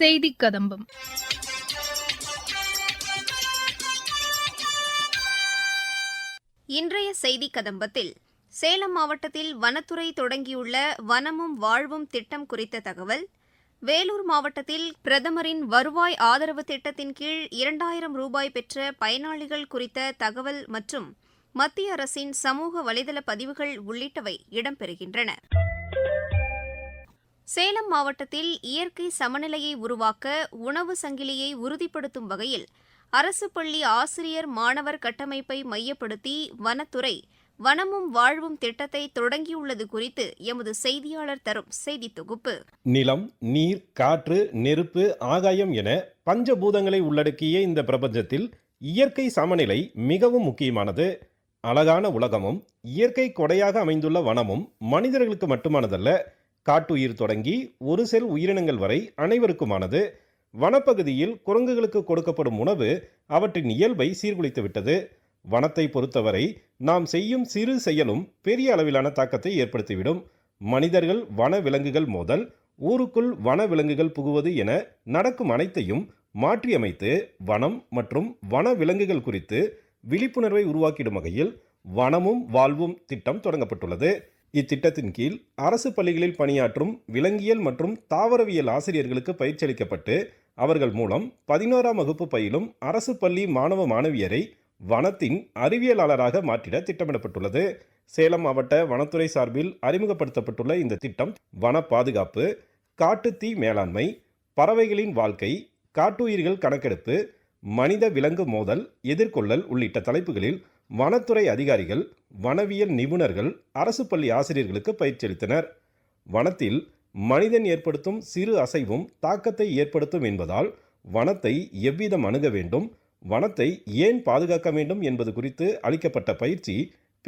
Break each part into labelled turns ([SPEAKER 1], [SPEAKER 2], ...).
[SPEAKER 1] செய்தி கதம்பம் இன்றைய செய்தி கதம்பத்தில் சேலம் மாவட்டத்தில் வனத்துறை தொடங்கியுள்ள வனமும் வாழ்வும் திட்டம் குறித்த தகவல் வேலூர் மாவட்டத்தில் பிரதமரின் வருவாய் ஆதரவு திட்டத்தின் கீழ் இரண்டாயிரம் ரூபாய் பெற்ற பயனாளிகள் குறித்த தகவல் மற்றும் மத்திய அரசின் சமூக வலைதள பதிவுகள் உள்ளிட்டவை இடம்பெறுகின்றன சேலம் மாவட்டத்தில் இயற்கை சமநிலையை உருவாக்க உணவு சங்கிலியை உறுதிப்படுத்தும் வகையில் அரசு பள்ளி ஆசிரியர் மாணவர் கட்டமைப்பை மையப்படுத்தி வனத்துறை வனமும் வாழ்வும் திட்டத்தை தொடங்கியுள்ளது குறித்து எமது செய்தியாளர் தரும் செய்தி தொகுப்பு
[SPEAKER 2] நிலம் நீர் காற்று நெருப்பு ஆகாயம் என பஞ்சபூதங்களை உள்ளடக்கிய இந்த பிரபஞ்சத்தில் இயற்கை சமநிலை மிகவும் முக்கியமானது அழகான உலகமும் இயற்கை கொடையாக அமைந்துள்ள வனமும் மனிதர்களுக்கு மட்டுமானதல்ல காட்டுயிர் தொடங்கி ஒரு செல் உயிரினங்கள் வரை அனைவருக்குமானது வனப்பகுதியில் குரங்குகளுக்கு கொடுக்கப்படும் உணவு அவற்றின் இயல்பை சீர்குலைத்து விட்டது வனத்தை பொறுத்தவரை நாம் செய்யும் சிறு செயலும் பெரிய அளவிலான தாக்கத்தை ஏற்படுத்திவிடும் மனிதர்கள் வன விலங்குகள் மோதல் ஊருக்குள் வன விலங்குகள் புகுவது என நடக்கும் அனைத்தையும் மாற்றியமைத்து வனம் மற்றும் வன விலங்குகள் குறித்து விழிப்புணர்வை உருவாக்கிடும் வகையில் வனமும் வாழ்வும் திட்டம் தொடங்கப்பட்டுள்ளது இத்திட்டத்தின் கீழ் அரசு பள்ளிகளில் பணியாற்றும் விலங்கியல் மற்றும் தாவரவியல் ஆசிரியர்களுக்கு பயிற்சியளிக்கப்பட்டு அவர்கள் மூலம் பதினோராம் வகுப்பு பயிலும் அரசு பள்ளி மாணவ மாணவியரை வனத்தின் அறிவியலாளராக மாற்றிட திட்டமிடப்பட்டுள்ளது சேலம் மாவட்ட வனத்துறை சார்பில் அறிமுகப்படுத்தப்பட்டுள்ள இந்த திட்டம் வன பாதுகாப்பு காட்டுத்தீ மேலாண்மை பறவைகளின் வாழ்க்கை காட்டுயிர்கள் கணக்கெடுப்பு மனித விலங்கு மோதல் எதிர்கொள்ளல் உள்ளிட்ட தலைப்புகளில் வனத்துறை அதிகாரிகள் வனவியல் நிபுணர்கள் அரசு பள்ளி ஆசிரியர்களுக்கு பயிற்சியளித்தனர் வனத்தில் மனிதன் ஏற்படுத்தும் சிறு அசைவும் தாக்கத்தை ஏற்படுத்தும் என்பதால் வனத்தை எவ்விதம் அணுக வேண்டும் வனத்தை ஏன் பாதுகாக்க வேண்டும் என்பது குறித்து அளிக்கப்பட்ட பயிற்சி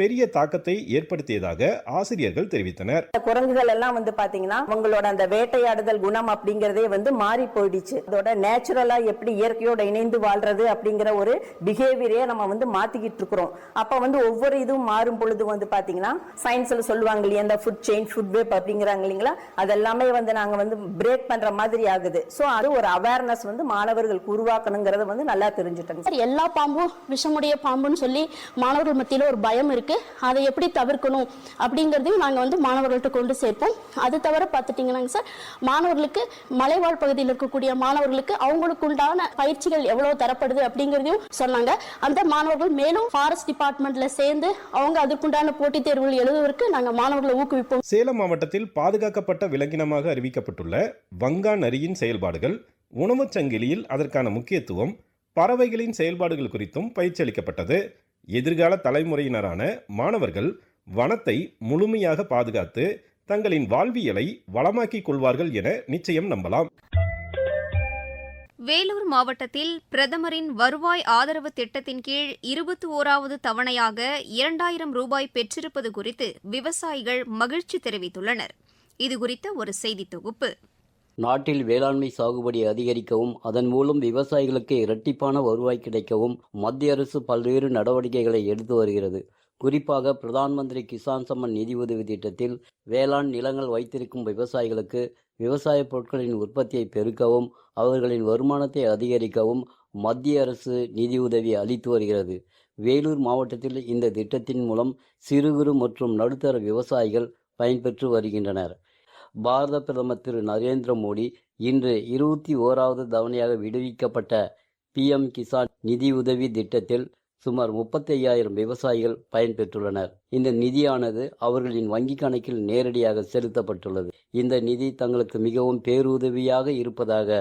[SPEAKER 2] பெரிய தாக்கத்தை ஏற்படுத்தியதாக ஆசிரியர்கள் தெரிவித்தனர்
[SPEAKER 3] குரங்குகள் எல்லாம் வந்து பாத்தீங்கன்னா உங்களோட அந்த வேட்டையாடுதல் குணம் அப்படிங்கறதே வந்து மாறி போயிடுச்சு அதோட நேச்சுரலா எப்படி இயற்கையோட இணைந்து வாழ்றது அப்படிங்கிற ஒரு பிஹேவியரே நம்ம வந்து மாத்திக்கிட்டு இருக்கிறோம் அப்ப வந்து ஒவ்வொரு இதுவும் மாறும் பொழுது வந்து பாத்தீங்கன்னா சயின்ஸ்ல சொல்லுவாங்க இல்லையா இந்த ஃபுட் செயின் ஃபுட் வேப் அப்படிங்கிறாங்க இல்லைங்களா அதெல்லாமே வந்து நாங்க வந்து பிரேக் பண்ற மாதிரி ஆகுது ஸோ அது ஒரு அவேர்னஸ் வந்து மாணவர்களுக்கு உருவாக்கணுங்கிறத வந்து நல்லா தெரிஞ்சுட்டாங்க
[SPEAKER 4] எல்லா பாம்பும் விஷமுடைய பாம்புன்னு சொல்லி மாணவர்கள் மத்தியில ஒரு பயம் இருக்கு இருக்கு அதை எப்படி தவிர்க்கணும் அப்படிங்கிறதையும் நாங்கள் வந்து மாணவர்கள்ட்ட கொண்டு சேர்ப்போம் அது தவிர பார்த்துட்டிங்கன்னாங்க சார் மாணவர்களுக்கு மலைவாழ் பகுதியில் இருக்கக்கூடிய மாணவர்களுக்கு அவங்களுக்கு உண்டான பயிற்சிகள் எவ்வளவு தரப்படுது அப்படிங்கிறதையும் சொன்னாங்க அந்த மாணவர்கள் மேலும் ஃபாரஸ்ட் டிபார்ட்மெண்ட்டில் சேர்ந்து அவங்க அதுக்குண்டான போட்டித் தேர்வுகள் எழுதுவதற்கு நாங்கள் மாணவர்களை ஊக்குவிப்போம்
[SPEAKER 2] சேலம் மாவட்டத்தில் பாதுகாக்கப்பட்ட விலங்கினமாக அறிவிக்கப்பட்டுள்ள வங்கா நரியின் செயல்பாடுகள் உணவுச் சங்கிலியில் அதற்கான முக்கியத்துவம் பறவைகளின் செயல்பாடுகள் குறித்தும் பயிற்சி அளிக்கப்பட்டது எதிர்கால தலைமுறையினரான மாணவர்கள் வனத்தை முழுமையாக பாதுகாத்து தங்களின் வாழ்வியலை வளமாக்கிக் கொள்வார்கள் என நிச்சயம் நம்பலாம்
[SPEAKER 1] வேலூர் மாவட்டத்தில் பிரதமரின் வருவாய் ஆதரவு திட்டத்தின் கீழ் இருபத்தி ஓராவது தவணையாக இரண்டாயிரம் ரூபாய் பெற்றிருப்பது குறித்து விவசாயிகள் மகிழ்ச்சி தெரிவித்துள்ளனர் இதுகுறித்த ஒரு செய்தி தொகுப்பு
[SPEAKER 5] நாட்டில் வேளாண்மை சாகுபடி அதிகரிக்கவும் அதன் மூலம் விவசாயிகளுக்கு இரட்டிப்பான வருவாய் கிடைக்கவும் மத்திய அரசு பல்வேறு நடவடிக்கைகளை எடுத்து வருகிறது குறிப்பாக பிரதான் மந்திரி கிசான் சம்மன் நிதி உதவி திட்டத்தில் வேளாண் நிலங்கள் வைத்திருக்கும் விவசாயிகளுக்கு விவசாய பொருட்களின் உற்பத்தியை பெருக்கவும் அவர்களின் வருமானத்தை அதிகரிக்கவும் மத்திய அரசு நிதியுதவி அளித்து வருகிறது வேலூர் மாவட்டத்தில் இந்த திட்டத்தின் மூலம் சிறு குறு மற்றும் நடுத்தர விவசாயிகள் பயன்பெற்று வருகின்றனர் பாரத பிரதமர் திரு நரேந்திர மோடி இன்று இருபத்தி ஓராவது தவணையாக விடுவிக்கப்பட்ட பி எம் கிசான் நிதியுதவி திட்டத்தில் சுமார் முப்பத்தி ஐயாயிரம் விவசாயிகள் பயன்பெற்றுள்ளனர் இந்த நிதியானது அவர்களின் வங்கி கணக்கில் நேரடியாக செலுத்தப்பட்டுள்ளது இந்த நிதி தங்களுக்கு மிகவும் பேருதவியாக இருப்பதாக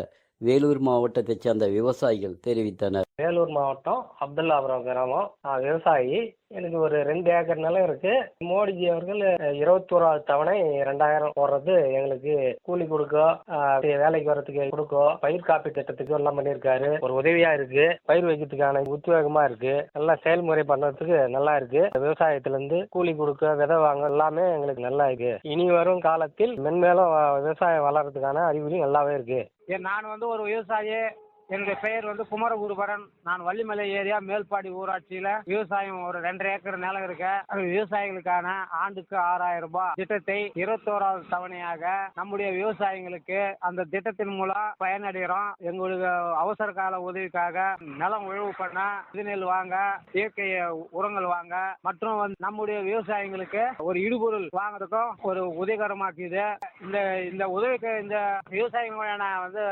[SPEAKER 5] வேலூர் மாவட்டத்தைச் சேர்ந்த விவசாயிகள் தெரிவித்தனர்
[SPEAKER 6] வேலூர் மாவட்டம் அப்துல்லா கிராமம் விவசாயி எனக்கு ஒரு ரெண்டு ஏக்கர் நிலம் இருக்கு மோடிஜி அவர்கள் இருபத்தோராவது தவணை ரெண்டாயிரம் போடுறது எங்களுக்கு கூலி கொடுக்கோ வேலைக்கு வர்றதுக்கு கொடுக்கோ பயிர் காப்பி திட்டத்துக்கு எல்லாம் பண்ணியிருக்காரு ஒரு உதவியா இருக்கு பயிர் வைக்கிறதுக்கான உத்வேகமா இருக்கு நல்லா செயல்முறை பண்றதுக்கு நல்லா இருக்கு விவசாயத்துல இருந்து கூலி கொடுக்க விதை வாங்க எல்லாமே எங்களுக்கு நல்லா இருக்கு இனி வரும் காலத்தில் மென்மேலும் விவசாயம் வளர்றதுக்கான அறிகுறி நல்லாவே இருக்கு நான் வந்து ஒரு விவசாயி என்னுடைய பெயர் வந்து குமரகுருபரன் நான் வள்ளிமலை ஏரியா மேல்பாடி ஊராட்சியில விவசாயம் ஒரு ரெண்டரை ஏக்கர் நிலம் இருக்க விவசாயிகளுக்கான ஆண்டுக்கு ஆறாயிரம் ரூபாய் திட்டத்தை இருபத்தோராவது தவணையாக நம்முடைய விவசாயிகளுக்கு அந்த திட்டத்தின் மூலம் பயனடைகிறோம் எங்களுக்கு அவசர கால உதவிக்காக நிலம் உழவு பண்ண நெல் வாங்க இயற்கை உரங்கள் வாங்க மற்றும் நம்முடைய விவசாயிகளுக்கு ஒரு இடுபொருள் வாங்குறதுக்கும் ஒரு உதவிகரமாக்குது இந்த இந்த உதவிக்கு இந்த விவசாயிகளான வந்து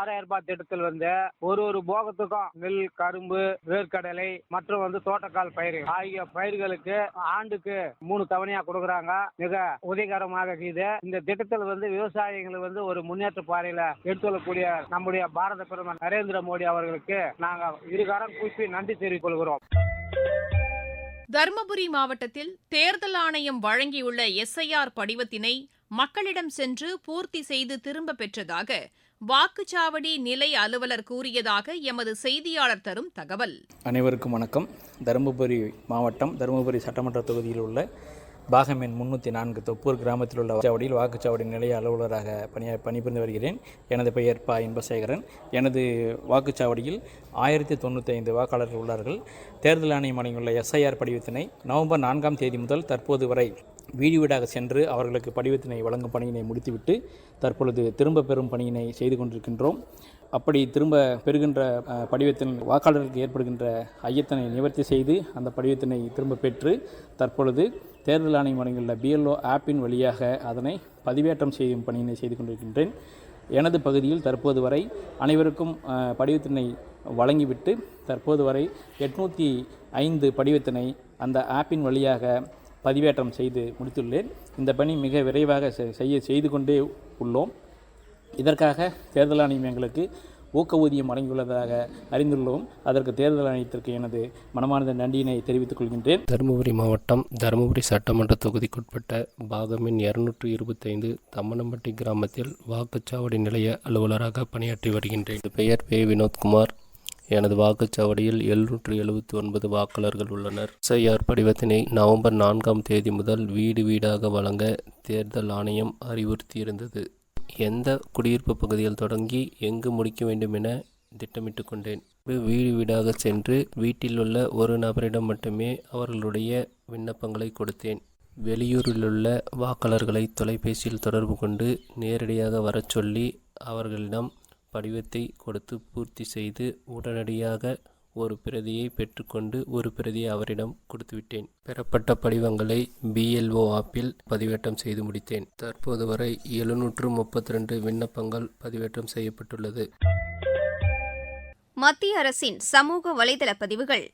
[SPEAKER 6] ஆறாயிரம் ரூபாய் திட்டத்தில் வந்து ஒரு ஒரு போகத்துக்கும் நெல் கரும்பு வேர்க்கடலை மற்றும் வந்து தோட்டக்கால் பயிர் ஆகிய பயிர்களுக்கு ஆண்டுக்கு மூணு தவணையா கொடுக்கறாங்க மிக உதவிகரமாக இருக்குது இந்த திட்டத்தில் வந்து விவசாயிகளை வந்து ஒரு முன்னேற்ற எடுத்து எடுத்துள்ளக்கூடிய நம்முடைய பாரத பிரதமர் நரேந்திர மோடி அவர்களுக்கு நாங்கள் இருகாரம் கூப்பி நன்றி தெரிவித்துக் கொள்கிறோம்
[SPEAKER 1] தருமபுரி மாவட்டத்தில் தேர்தல் ஆணையம் வழங்கியுள்ள எஸ்ஐஆர் படிவத்தினை மக்களிடம் சென்று பூர்த்தி செய்து திரும்ப பெற்றதாக வாக்குச்சாவடி நிலை அலுவலர் கூறியதாக எமது செய்தியாளர் தரும் தகவல்
[SPEAKER 7] அனைவருக்கும் வணக்கம் தருமபுரி மாவட்டம் தருமபுரி சட்டமன்ற தொகுதியில் உள்ள பாகமேன் முன்னூற்றி நான்கு தொப்பூர் கிராமத்தில் உள்ள வாக்குச்சாவடியில் வாக்குச்சாவடி நிலைய அலுவலராக பணியா பணிபுரிந்து வருகிறேன் எனது பெயர் பா இன்பசேகரன் எனது வாக்குச்சாவடியில் ஆயிரத்தி தொண்ணூற்றி ஐந்து வாக்காளர்கள் உள்ளார்கள் தேர்தல் ஆணையம் அடங்கியுள்ள எஸ்ஐஆர் படிவத்தினை நவம்பர் நான்காம் தேதி முதல் தற்போது வரை வீடு வீடாக சென்று அவர்களுக்கு படிவத்தினை வழங்கும் பணியினை முடித்துவிட்டு தற்பொழுது திரும்ப பெறும் பணியினை செய்து கொண்டிருக்கின்றோம் அப்படி திரும்ப பெறுகின்ற படிவத்தின் வாக்காளர்களுக்கு ஏற்படுகின்ற ஐயத்தினை நிவர்த்தி செய்து அந்த படிவத்தினை திரும்ப பெற்று தற்பொழுது தேர்தல் ஆணையம் வழங்கியுள்ள பிஎல்ஓ ஆப்பின் வழியாக அதனை பதிவேற்றம் செய்யும் பணியினை செய்து கொண்டிருக்கின்றேன் எனது பகுதியில் தற்போது வரை அனைவருக்கும் படிவத்தினை வழங்கிவிட்டு தற்போது வரை எட்நூற்றி ஐந்து படிவத்தினை அந்த ஆப்பின் வழியாக பதிவேற்றம் செய்து முடித்துள்ளேன் இந்த பணி மிக விரைவாக செய்ய செய்து கொண்டே உள்ளோம் இதற்காக தேர்தல் ஆணையம் எங்களுக்கு ஊக்க ஊதியம் வழங்கியுள்ளதாக அறிந்துள்ளோம் அதற்கு தேர்தல் ஆணையத்திற்கு எனது மனமார்ந்த நன்றியினை தெரிவித்துக் கொள்கின்றேன்
[SPEAKER 8] தருமபுரி மாவட்டம் தருமபுரி சட்டமன்ற தொகுதிக்குட்பட்ட பாகமின் இருநூற்றி இருபத்தைந்து தம்மனம்பட்டி கிராமத்தில் வாக்குச்சாவடி நிலைய அலுவலராக பணியாற்றி வருகின்றேன்
[SPEAKER 9] பெயர் பே வினோத்குமார் எனது வாக்குச்சாவடியில் எழுநூற்று எழுபத்தி ஒன்பது வாக்காளர்கள் உள்ளனர் செய்யார் படிவத்தினை நவம்பர் நான்காம் தேதி முதல் வீடு வீடாக வழங்க தேர்தல் ஆணையம் அறிவுறுத்தியிருந்தது எந்த குடியிருப்பு பகுதியில் தொடங்கி எங்கு முடிக்க வேண்டும் என திட்டமிட்டு கொண்டேன் வீடு வீடாக சென்று வீட்டில் உள்ள ஒரு நபரிடம் மட்டுமே அவர்களுடைய விண்ணப்பங்களை கொடுத்தேன் வெளியூரில் உள்ள வாக்காளர்களை தொலைபேசியில் தொடர்பு கொண்டு நேரடியாக வரச் சொல்லி அவர்களிடம் படிவத்தை கொடுத்து பூர்த்தி செய்து உடனடியாக ஒரு பிரதியை பெற்றுக்கொண்டு ஒரு பிரதியை அவரிடம் கொடுத்துவிட்டேன் பெறப்பட்ட படிவங்களை பிஎல்ஓ ஆப்பில் பதிவேற்றம் செய்து முடித்தேன் தற்போது வரை எழுநூற்று முப்பத்தி ரெண்டு விண்ணப்பங்கள் பதிவேற்றம் செய்யப்பட்டுள்ளது
[SPEAKER 1] மத்திய அரசின் சமூக வலைதள பதிவுகள்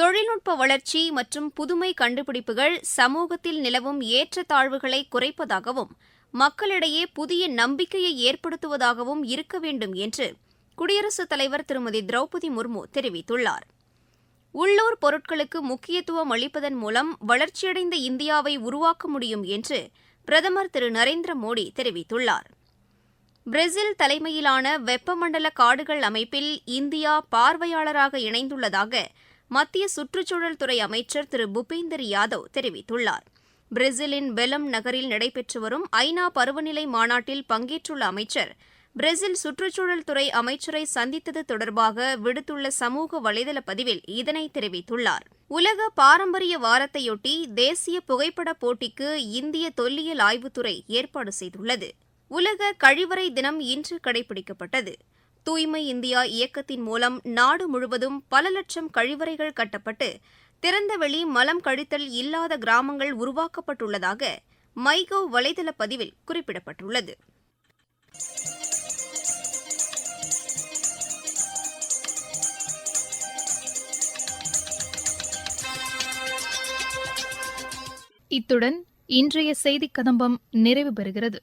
[SPEAKER 1] தொழில்நுட்ப வளர்ச்சி மற்றும் புதுமை கண்டுபிடிப்புகள் சமூகத்தில் நிலவும் ஏற்றத்தாழ்வுகளை குறைப்பதாகவும் மக்களிடையே புதிய நம்பிக்கையை ஏற்படுத்துவதாகவும் இருக்க வேண்டும் என்று குடியரசுத் தலைவர் திருமதி திரௌபதி முர்மு தெரிவித்துள்ளார் உள்ளூர் பொருட்களுக்கு முக்கியத்துவம் அளிப்பதன் மூலம் வளர்ச்சியடைந்த இந்தியாவை உருவாக்க முடியும் என்று பிரதமர் திரு நரேந்திர மோடி தெரிவித்துள்ளார் பிரேசில் தலைமையிலான வெப்பமண்டல காடுகள் அமைப்பில் இந்தியா பார்வையாளராக இணைந்துள்ளதாக மத்திய சுற்றுச்சூழல் துறை அமைச்சர் திரு புபேந்தர் யாதவ் தெரிவித்துள்ளார் பிரேசிலின் பெலம் நகரில் நடைபெற்று வரும் ஐநா பருவநிலை மாநாட்டில் பங்கேற்றுள்ள அமைச்சர் பிரேசில் சுற்றுச்சூழல் துறை அமைச்சரை சந்தித்தது தொடர்பாக விடுத்துள்ள சமூக வலைதள பதிவில் இதனை தெரிவித்துள்ளார் உலக பாரம்பரிய வாரத்தையொட்டி தேசிய புகைப்பட போட்டிக்கு இந்திய தொல்லியல் ஆய்வுத்துறை ஏற்பாடு செய்துள்ளது உலக கழிவறை தினம் இன்று கடைபிடிக்கப்பட்டது தூய்மை இந்தியா இயக்கத்தின் மூலம் நாடு முழுவதும் பல லட்சம் கழிவறைகள் கட்டப்பட்டு திறந்தவெளி மலம் கழித்தல் இல்லாத கிராமங்கள் உருவாக்கப்பட்டுள்ளதாக மைகவ் வலைதள பதிவில் குறிப்பிடப்பட்டுள்ளது இத்துடன் இன்றைய செய்திக் கதம்பம் நிறைவு பெறுகிறது